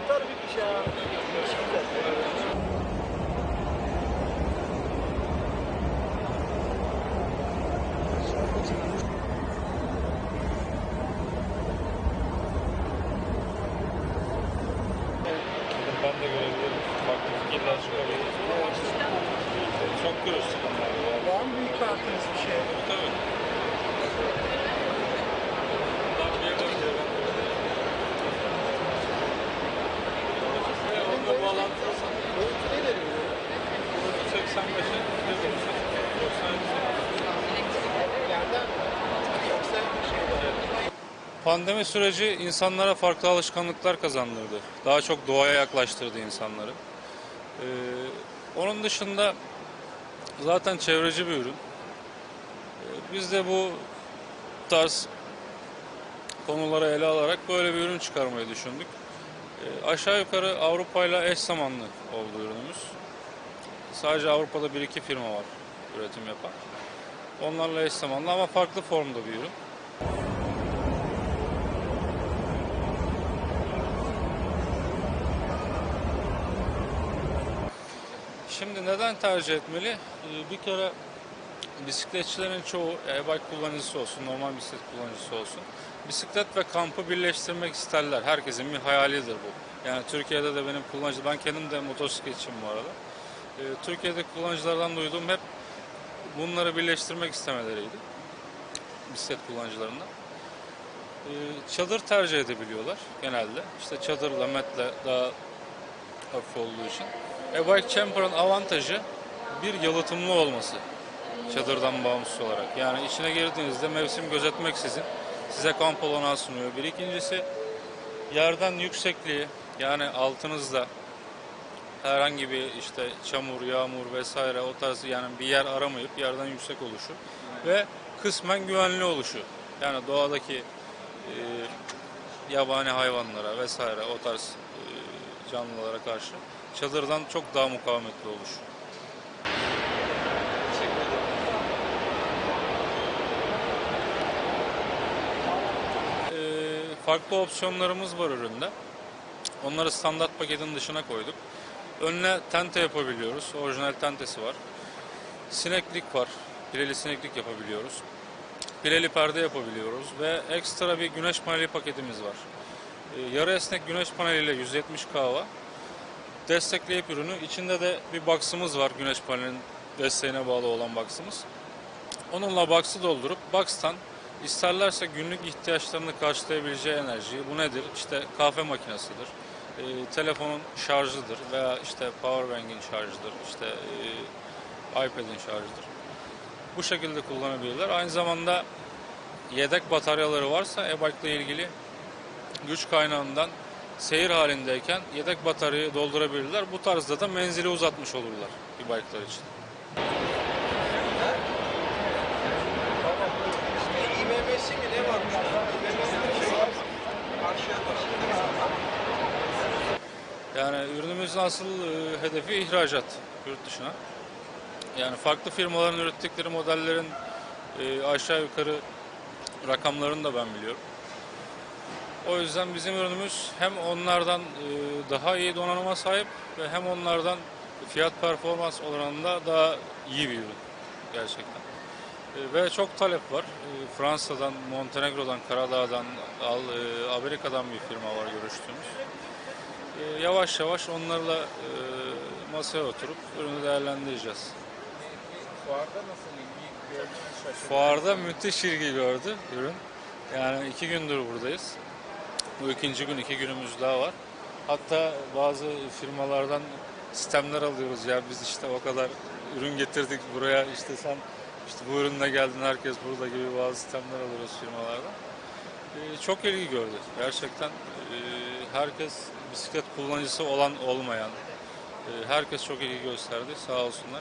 Yeter bir kişi ya. Ben de görebilirim. Farklı fikirler çıkabilir. Çok görürsün. Var mı büyük kartınız bir şey? Tabii. Buradan bir yere gidelim. Onunla bağlantılısın. Boyutu ne veriyor? 85'e 93'e Yerden mi? Yoksa bir şey var. Pandemi süreci insanlara farklı alışkanlıklar kazandırdı. Daha çok doğaya yaklaştırdı insanları. Ee, onun dışında zaten çevreci bir ürün. Ee, biz de bu tarz konuları ele alarak böyle bir ürün çıkarmayı düşündük. Ee, aşağı yukarı Avrupa ile eş zamanlı oldu ürünümüz. Sadece Avrupa'da bir iki firma var üretim yapan. Onlarla eş zamanlı ama farklı formda bir ürün. Şimdi neden tercih etmeli? Ee, Bir kere bisikletçilerin çoğu e-bike kullanıcısı olsun, normal bisiklet kullanıcısı olsun. Bisiklet ve kampı birleştirmek isterler. Herkesin bir hayalidir bu. Yani Türkiye'de de benim kullanıcı, ben kendim de motosikletçiyim bu arada. Ee, Türkiye'de kullanıcılardan duyduğum hep bunları birleştirmek istemeleriydi. Bisiklet kullanıcılarından. Ee, Çadır tercih edebiliyorlar genelde. İşte çadırla, metle daha hafif olduğu için. E-Bike Camper'ın avantajı bir yalıtımlı olması çadırdan bağımsız olarak. Yani içine girdiğinizde mevsim gözetmeksizin size kamp olanağı sunuyor. Bir ikincisi yerden yüksekliği yani altınızda herhangi bir işte çamur, yağmur vesaire o tarz yani bir yer aramayıp yerden yüksek oluşu ve kısmen güvenli oluşu. Yani doğadaki e, yabani hayvanlara vesaire o tarz e, canlılara karşı çadırdan çok daha mukavemetli olur. Ee, farklı opsiyonlarımız var üründe. Onları standart paketin dışına koyduk. Önüne tente yapabiliyoruz. Orijinal tentesi var. Sineklik var. Pileli sineklik yapabiliyoruz. Pileli perde yapabiliyoruz ve ekstra bir güneş paneli paketimiz var. Ee, yarı esnek güneş paneliyle 170 kW destekleyip ürünü. İçinde de bir box'ımız var güneş panelinin desteğine bağlı olan box'ımız. Onunla box'ı doldurup box'tan isterlerse günlük ihtiyaçlarını karşılayabileceği enerjiyi bu nedir? İşte kahve makinesidir, e, telefonun şarjıdır veya işte powerbank'in şarjıdır, işte e, iPad'in şarjıdır. Bu şekilde kullanabilirler. Aynı zamanda yedek bataryaları varsa e-bike ile ilgili güç kaynağından seyir halindeyken yedek bataryayı doldurabilirler. Bu tarzda da menzili uzatmış olurlar e-bike'lar için. Yani ürünümüzün asıl e, hedefi ihracat yurt dışına. Yani farklı firmaların ürettikleri modellerin e, aşağı yukarı rakamlarını da ben biliyorum. O yüzden bizim ürünümüz hem onlardan e, daha iyi donanıma sahip ve hem onlardan fiyat performans oranında daha iyi bir ürün gerçekten. E, Ve çok talep var. E, Fransa'dan, Montenegro'dan, Karadağ'dan, Al- Amerika'dan bir firma var görüştüğümüz. Yavaş yavaş onlarla masaya oturup ürünü değerlendireceğiz. Fuarda nasıl ilgi gördünüz? Fuarda müthiş ilgi gördü ürün. Yani iki gündür buradayız. Bu ikinci gün iki günümüz daha var. Hatta bazı firmalardan sistemler alıyoruz ya biz işte o kadar ürün getirdik buraya işte sen işte bu ürünle geldin herkes burada gibi bazı sistemler alıyoruz firmalardan. Ee, çok ilgi gördü. Gerçekten e, herkes bisiklet kullanıcısı olan olmayan e, herkes çok ilgi gösterdi sağ olsunlar.